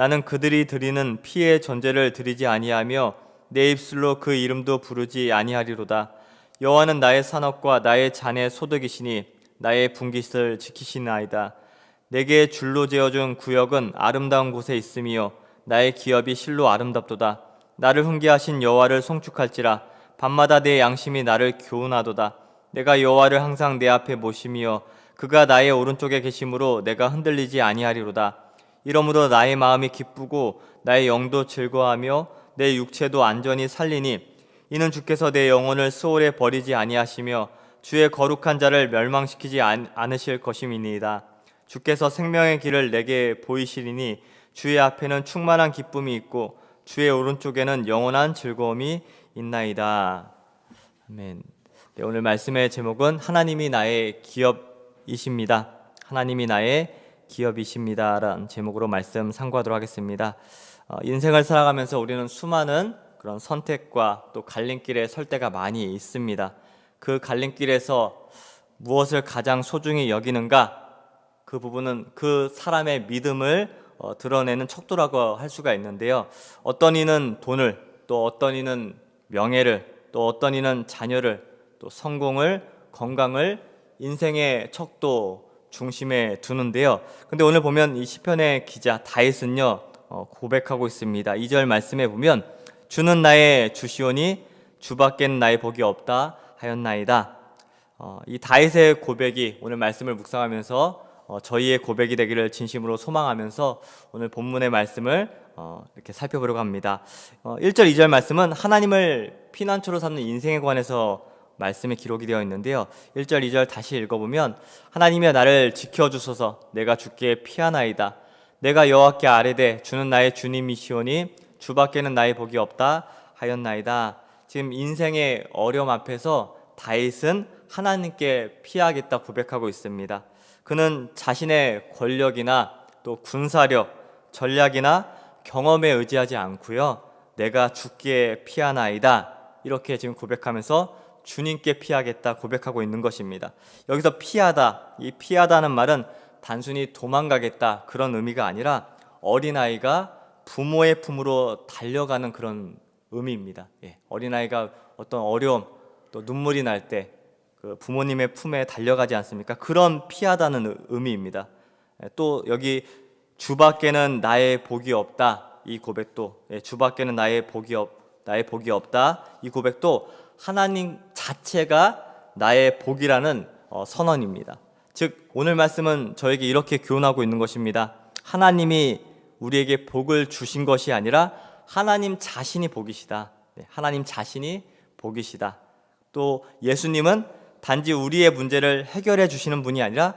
나는 그들이 드리는 피의 전제를 드리지 아니하며 내 입술로 그 이름도 부르지 아니하리로다. 여호와는 나의 산업과 나의 잔의 소득이시니 나의 분깃을 지키시나이다. 내게 줄로 지어준 구역은 아름다운 곳에 있으며 나의 기업이 실로 아름답도다. 나를 훈계하신 여호와를 송축할지라 밤마다 내 양심이 나를 교훈하도다. 내가 여호와를 항상 내 앞에 모시며 그가 나의 오른쪽에 계심으로 내가 흔들리지 아니하리로다. 이러므로 나의 마음이 기쁘고 나의 영도 즐거하며 내 육체도 안전히 살리니 이는 주께서 내 영혼을 수월에 버리지 아니하시며 주의 거룩한 자를 멸망시키지 않- 않으실 것임이니이다. 주께서 생명의 길을 내게 보이시리니 주의 앞에는 충만한 기쁨이 있고 주의 오른쪽에는 영원한 즐거움이 있나이다. 아멘. 네, 오늘 말씀의 제목은 하나님이 나의 기업이십니다. 하나님이 나의 기업이십니다라는 제목으로 말씀 상고하도록 하겠습니다. 어, 인생을 살아가면서 우리는 수많은 그런 선택과 또 갈림길에 설 때가 많이 있습니다. 그 갈림길에서 무엇을 가장 소중히 여기는가? 그 부분은 그 사람의 믿음을 어, 드러내는 척도라고 할 수가 있는데요. 어떤 이는 돈을, 또 어떤 이는 명예를, 또 어떤 이는 자녀를, 또 성공을, 건강을 인생의 척도 중심에 두는데요. 근데 오늘 보면 이 시편의 기자 다윗은요 어, 고백하고 있습니다. 2절 말씀에 보면 주는 나의 주시오니 주밖엔 나의 복이 없다 하였나이다. 어, 이 다윗의 고백이 오늘 말씀을 묵상하면서 어, 저희의 고백이 되기를 진심으로 소망하면서 오늘 본문의 말씀을 어, 이렇게 살펴보려고 합니다. 어, 1절, 2절 말씀은 하나님을 피난처로 삼는 인생에 관해서 말씀이 기록이 되어 있는데요. 1절, 2절 다시 읽어보면 하나님이여 나를 지켜주소서 내가 주께 피하나이다. 내가 여호와께 아뢰되 주는 나의 주님이시오니 주밖에는 나의 복이 없다 하였나이다. 지금 인생의 어려움 앞에서 다윗은 하나님께 피하겠다 고백하고 있습니다. 그는 자신의 권력이나 또 군사력, 전략이나 경험에 의지하지 않고요. 내가 죽기에 피하나이다. 이렇게 지금 고백하면서 주님께 피하겠다 고백하고 있는 것입니다. 여기서 피하다, 이 피하다는 말은 단순히 도망가겠다 그런 의미가 아니라 어린아이가 부모의 품으로 달려가는 그런 의미입니다. 예, 어린아이가 어떤 어려움 또 눈물이 날 때 그 부모님의 품에 달려가지 않습니까? 그런 피하다는 의- 의미입니다. 예, 또 여기 주밖에는 나의 복이 없다 이 고백도 예, 주밖에는 나의 복이 없 나의 복이 없다 이 고백도 하나님 자체가 나의 복이라는 어, 선언입니다. 즉 오늘 말씀은 저에게 이렇게 교훈하고 있는 것입니다. 하나님이 우리에게 복을 주신 것이 아니라 하나님 자신이 복이시다. 네, 하나님 자신이 복이시다. 또 예수님은 단지 우리의 문제를 해결해 주시는 분이 아니라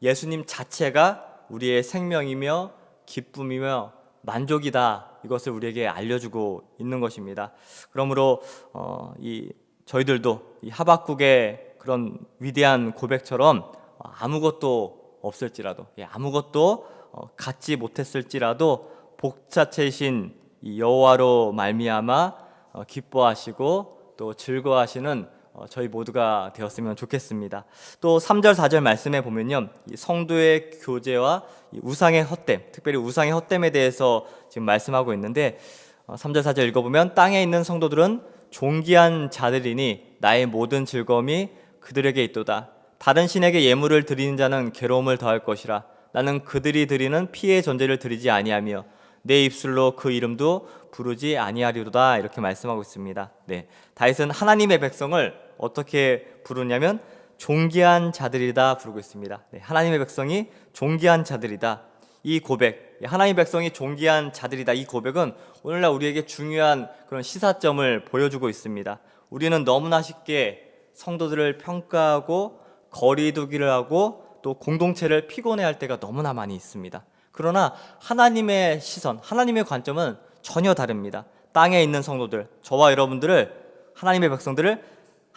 예수님 자체가 우리의 생명이며 기쁨이며 만족이다. 이것을 우리에게 알려주고 있는 것입니다. 그러므로 어, 이 저희들도 이 하박국의 그런 위대한 고백처럼 아무것도 없을지라도 예, 아무것도 어, 갖지 못했을지라도 복자체이신 이 여호와로 말미암아 어, 기뻐하시고 또 즐거워하시는 어, 저희 모두가 되었으면 좋겠습니다. 또 3절 4절 말씀에 보면요. 이 성도의 교제와 이 우상의 헛됨, 특별히 우상의 헛됨에 대해서 지금 말씀하고 있는데 어, 3절 4절 읽어 보면 땅에 있는 성도들은 존귀한 자들이니 나의 모든 즐거움이 그들에게 있도다. 다른 신에게 예물을 드리는 자는 괴로움을 더할 것이라. 나는 그들이 드리는 피의 전제를 드리지 아니하며 내 입술로 그 이름도 부르지 아니하리로다 이렇게 말씀하고 있습니다. 네, 다윗은 하나님의 백성을 어떻게 부르냐면 존귀한 자들이다 부르고 있습니다. 네, 하나님의 백성이 존귀한 자들이다. 이 고백, 하나님의 백성이 존귀한 자들이다. 이 고백은 오늘날 우리에게 중요한 그런 시사점을 보여주고 있습니다. 우리는 너무나 쉽게 성도들을 평가하고 거리두기를 하고 또 공동체를 피곤해할 때가 너무나 많이 있습니다. 그러나 하나님의 시선, 하나님의 관점은 전혀 다릅니다. 땅에 있는 성도들, 저와 여러분들을 하나님의 백성들을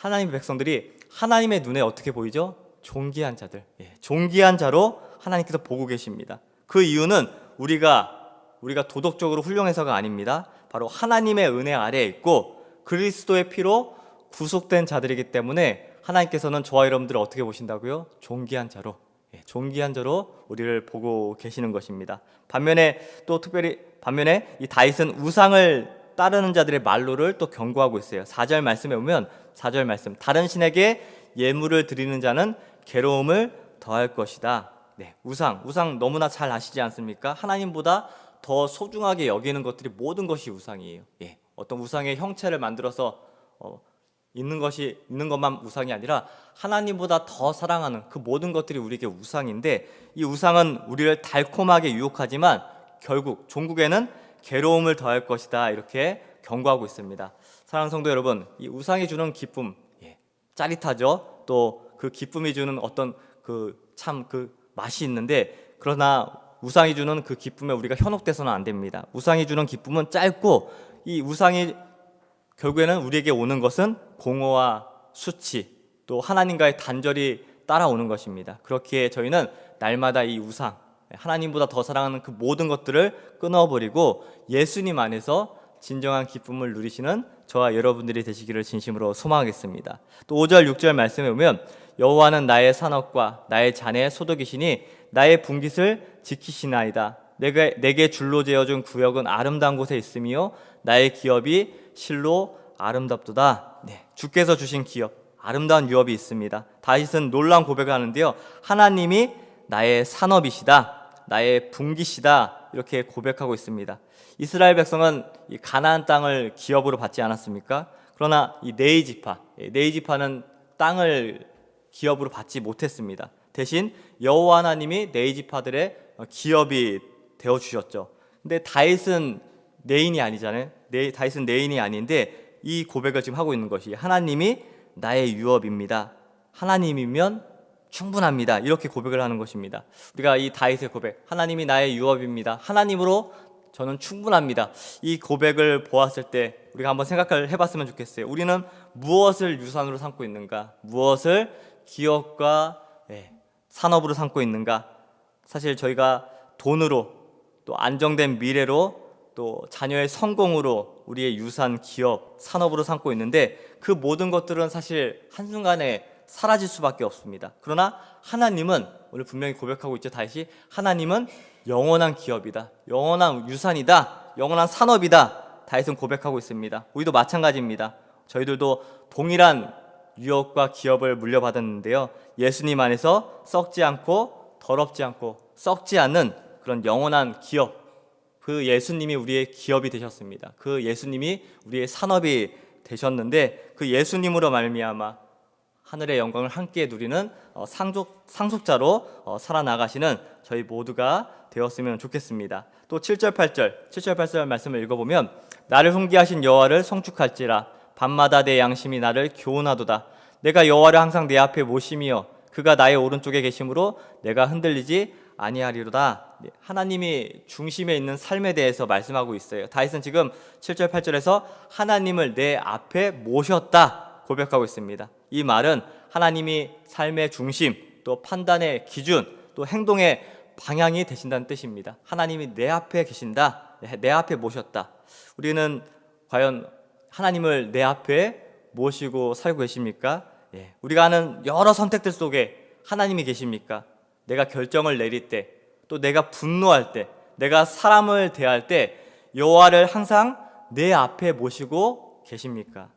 하나님의 백성들이 하나님의 눈에 어떻게 보이죠? 존귀한 자들, 예, 존귀한 자로 하나님께서 보고 계십니다. 그 이유는 우리가 우리가 도덕적으로 훌륭해서가 아닙니다. 바로 하나님의 은혜 아래에 있고 그리스도의 피로 구속된 자들이기 때문에 하나님께서는 저와 여러분들을 어떻게 보신다고요? 존귀한 자로, 예, 존귀한 자로 우리를 보고 계시는 것입니다. 반면에 또 특별히 반면에 이 다윗은 우상을 따르는 자들의 말로를 또 경고하고 있어요. 4절 말씀에 보면 4절 말씀 다른 신에게 예물을 드리는 자는 괴로움을 더할 것이다. 네, 우상, 우상 너무나 잘 아시지 않습니까? 하나님보다 더 소중하게 여기는 것들이 모든 것이 우상이에요. 예, 어떤 우상의 형체를 만들어서 어, 있는 것이 있는 것만 우상이 아니라 하나님보다 더 사랑하는 그 모든 것들이 우리에게 우상인데 이 우상은 우리를 달콤하게 유혹하지만 결국 종국에는 괴로움을 더할 것이다 이렇게 경고하고 있습니다. 사랑하는 성도 여러분, 이 우상이 주는 기쁨 예, 짜릿하죠. 또 그 기쁨이 주는 어떤 그참그 맛이 있는데 그러나 우상이 주는 그 기쁨에 우리가 현혹돼서는 안 됩니다. 우상이 주는 기쁨은 짧고 이 우상이 결국에는 우리에게 오는 것은 공허와 수치 또 하나님과의 단절이 따라오는 것입니다. 그렇기에 저희는 날마다 이 우상 하나님보다 더 사랑하는 그 모든 것들을 끊어버리고 예수님 안에서 진정한 기쁨을 누리시는 저와 여러분들이 되시기를 진심으로 소망하겠습니다. 또 5절 6절 말씀에 보면 여호와는 나의 산업과 나의 잔의 소득이시니 나의 분깃을 지키시나이다. 내가 내게 줄로 재어준 구역은 아름다운 곳에 있으며 나의 기업이 실로 아름답도다. 네, 주께서 주신 기업 아름다운 유업이 있습니다. 다윗은 놀라운 고백을 하는데요. 하나님이 나의 산업이시다. 나의 분깃이다. 이렇게 고백하고 있습니다. 이스라엘 백성은 이 가나안 땅을 기업으로 받지 않았습니까? 그러나 이 네이 지파, 예, 네이 지파는 땅을 기업으로 받지 못했습니다. 대신 여호와 하나님이 네이 지파들의 기업이 되어 주셨죠. 근데 다윗은 네인이 아니잖아요. 네, 다윗은 네인이 아닌데 이 고백을 지금 하고 있는 것이 하나님이 나의 유업입니다. 하나님이면 충분합니다. 이렇게 고백을 하는 것입니다. 우리가 이 다윗의 고백, 하나님이 나의 유업입니다. 하나님으로 저는 충분합니다. 이 고백을 보았을 때 우리가 한번 생각을 해봤으면 좋겠어요. 우리는 무엇을 유산으로 삼고 있는가? 무엇을 기업과 예, 산업으로 삼고 있는가? 사실 저희가 돈으로 또 안정된 미래로 또 자녀의 성공으로 우리의 유산, 기업, 산업으로 삼고 있는데 그 모든 것들은 사실 한순간에 사라질 수밖에 없습니다. 그러나 하나님은 오늘 분명히 고백하고 있죠. 다시 하나님은 영원한 기업이다. 영원한 유산이다. 영원한 산업이다. 다윗은 고백하고 있습니다. 우리도 마찬가지입니다. 저희들도 동일한 유업과 기업을 물려받았는데요. 예수님 안에서 썩지 않고 더럽지 않고 썩지 않는 그런 영원한 기업. 그 예수님이 우리의 기업이 되셨습니다. 그 예수님이 우리의 산업이 되셨는데 그 예수님으로 말미암아 하늘의 영광을 함께 누리는 어, 상속, 상속자로 어, 살아나가시는 저희 모두가 되었으면 좋겠습니다. 또 7절 8절 7절 8절 말씀을 읽어보면 나를 훈계하신 여호와를 성축할지라 밤마다 내 양심이 나를 교훈하도다 내가 여호와를 항상 내 앞에 모심이여 그가 나의 오른쪽에 계심으로 내가 흔들리지 아니하리로다. 네, 하나님이 중심에 있는 삶에 대해서 말씀하고 있어요. 다윗은 지금 7절 8절에서 하나님을 내 앞에 모셨다 고백하고 있습니다. 이 말은 하나님이 삶의 중심, 또 판단의 기준, 또 행동의 방향이 되신다는 뜻입니다. 하나님이 내 앞에 계신다. 내 앞에 모셨다. 우리는 과연 하나님을 내 앞에 모시고 살고 계십니까? 예, 우리가 하는 여러 선택들 속에 하나님이 계십니까? 내가 결정을 내릴 때, 또 내가 분노할 때, 내가 사람을 대할 때 여호와를 항상 내 앞에 모시고 계십니까?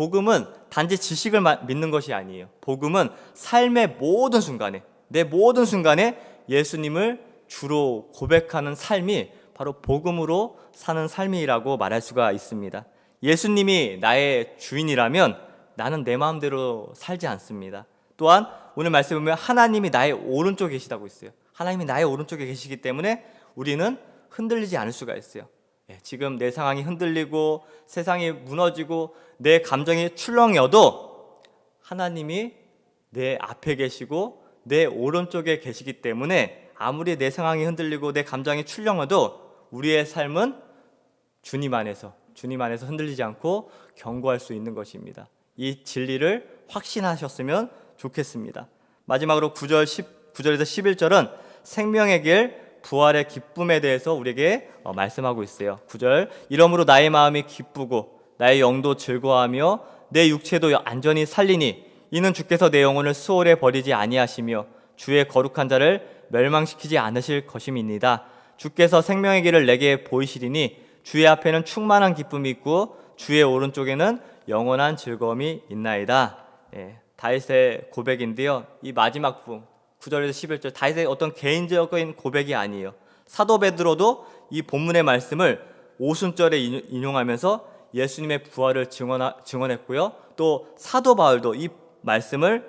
복음은 단지 지식을 마- 믿는 것이 아니에요. 복음은 삶의 모든 순간에 내 모든 순간에 예수님을 주로 고백하는 삶이 바로 복음으로 사는 삶이라고 말할 수가 있습니다. 예수님이 나의 주인이라면 나는 내 마음대로 살지 않습니다. 또한 오늘 말씀에 보면 하나님이 나의 오른쪽에 계시다고 있어요. 하나님이 나의 오른쪽에 계시기 때문에 우리는 흔들리지 않을 수가 있어요. 예, 지금 내 상황이 흔들리고 세상이 무너지고 내 감정이 출렁여도 하나님이 내 앞에 계시고 내 오른쪽에 계시기 때문에 아무리 내 상황이 흔들리고 내 감정이 출렁여도 우리의 삶은 주님 안에서 주님 안에서 흔들리지 않고 경고할 수 있는 것입니다. 이 진리를 확신하셨으면 좋겠습니다. 마지막으로 9절 10 9절에서 11절은 생명의 길 부활의 기쁨에 대해서 우리에게 어, 말씀하고 있어요. 9절 이러므로 나의 마음이 기쁘고 나의 영도 즐거워하며 내 육체도 안전히 살리니 이는 주께서 내 영혼을 수월에 버리지 아니하시며 주의 거룩한 자를 멸망시키지 않으실 것임이니이다. 주께서 생명의 길을 내게 보이시리니 주의 앞에는 충만한 기쁨이 있고 주의 오른쪽에는 영원한 즐거움이 있나이다. 예, 다윗의 고백인데요. 이 마지막 부분 9절에서 11절 다윗의 어떤 개인적인 고백이 아니에요. 사도 베드로도 이 본문의 말씀을 오순절에 인용- 인용하면서 예수님의 부활을 증언하, 증언 했고요. 또 사도 바울도 이 말씀을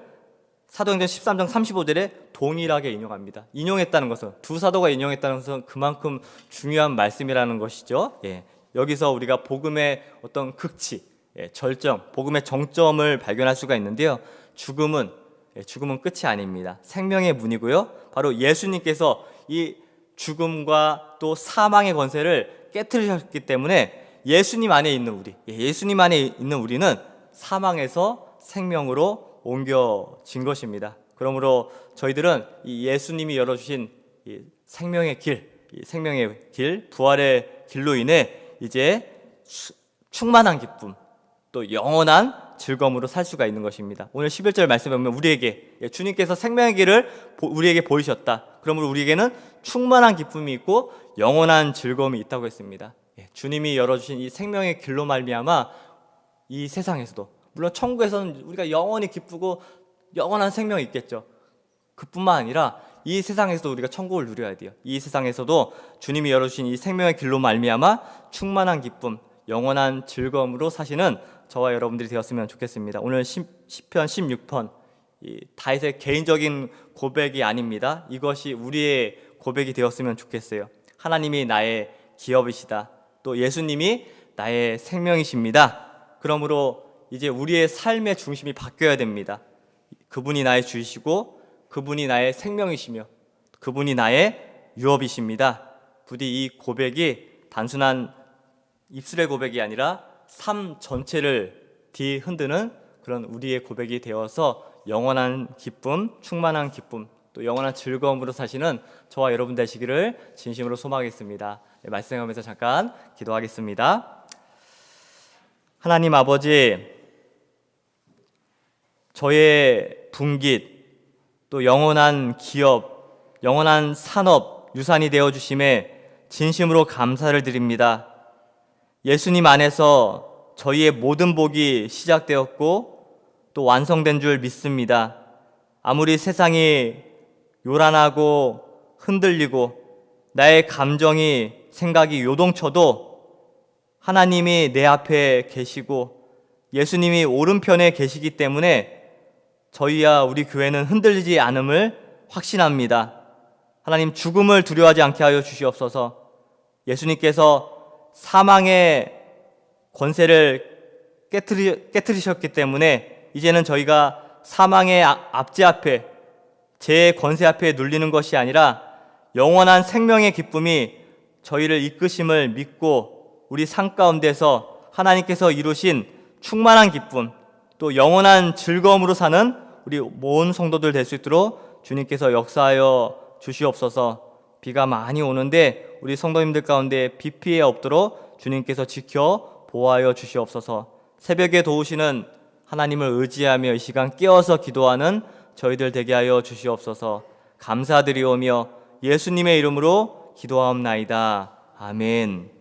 사도행전 13장 35절에 동일하게 인용합니다. 인용했다는 것은 두 사도가 인용했다는 것은 그만큼 중요한 말씀이라는 것이죠. 예. 여기서 우리가 복음의 어떤 극치, 예, 절정, 복음의 정점을 발견할 수가 있는데요. 죽음은 예, 죽음은 끝이 아닙니다. 생명의 문이고요. 바로 예수님께서 이 죽음과 또 사망의 권세를 깨뜨리셨기 때문에 예수님 안에 있는 우리, 예, 예수님 안에 있는 우리는 사망에서 생명으로 옮겨진 것입니다. 그러므로 저희들은 이 예수님이 열어주신 이 생명의 길, 이 생명의 길, 부활의 길로 인해 이제 수- 충만한 기쁨, 또 영원한 즐거움으로 살 수가 있는 것입니다. 오늘 11절 말씀에 보면 우리에게 예, 주님께서 생명의 길을 보- 우리에게 보이셨다. 그러므로 우리에게는 충만한 기쁨이 있고 영원한 즐거움이 있다고 했습니다. 예, 주님이 열어주신 이 생명의 길로 말미암아 이 세상에서도 물론 천국에서는 우리가 영원히 기쁘고 영원한 생명이 있겠죠. 그뿐만 아니라 이 세상에서도 우리가 천국을 누려야 돼요. 이 세상에서도 주님이 열어주신 이 생명의 길로 말미암아 충만한 기쁨, 영원한 즐거움으로 사시는 저와 여러분들이 되었으면 좋겠습니다. 오늘 10, 편 16편 이 다윗의 개인적인 고백이 아닙니다. 이것이 우리의 고백이 되었으면 좋겠어요. 하나님이 나의 기업이시다. 또 예수님이 나의 생명이십니다. 그러므로 이제 우리의 삶의 중심이 바뀌어야 됩니다. 그분이 나의 주이시고 그분이 나의 생명이시며 그분이 나의 유업이십니다. 부디 이 고백이 단순한 입술의 고백이 아니라 삶 전체를 뒤흔드는 그런 우리의 고백이 되어서 영원한 기쁨, 충만한 기쁨, 또 영원한 즐거움으로 사시는 저와 여러분 되시기를 진심으로 소망하겠습니다. 네, 말씀하면서 잠깐 기도하겠습니다. 하나님 아버지, 저의 분깃, 또 영원한 기업, 영원한 산업, 유산이 되어 주심에 진심으로 감사를 드립니다. 예수님 안에서 저희의 모든 복이 시작되었고 또 완성된 줄 믿습니다. 아무리 세상이 요란하고 흔들리고 나의 감정이 생각이 요동쳐도 하나님이 내 앞에 계시고 예수님이 오른편에 계시기 때문에 저희와 우리 교회는 흔들리지 않음을 확신합니다. 하나님 죽음을 두려워하지 않게 하여 주시옵소서. 예수님께서 사망의 권세를 깨뜨리, 깨뜨리셨기 때문에 이제는 저희가 사망의 아- 압제 앞에 제 권세 앞에 눌리는 것이 아니라 영원한 생명의 기쁨이 저희를 이끄심을 믿고 우리 삶 가운데서 하나님께서 이루신 충만한 기쁨 또 영원한 즐거움으로 사는 우리 모든 성도들 될 수 있도록 주님께서 역사하여 주시옵소서. 비가 많이 오는데 우리 성도님들 가운데 비 피해 없도록 주님께서 지켜 보호하여 주시옵소서. 새벽에 도우시는 하나님을 의지하며 이 시간 깨어서 기도하는 저희들 되게 하여 주시옵소서. 감사드리오며 예수님의 이름으로 기도하옵나이다. 아멘.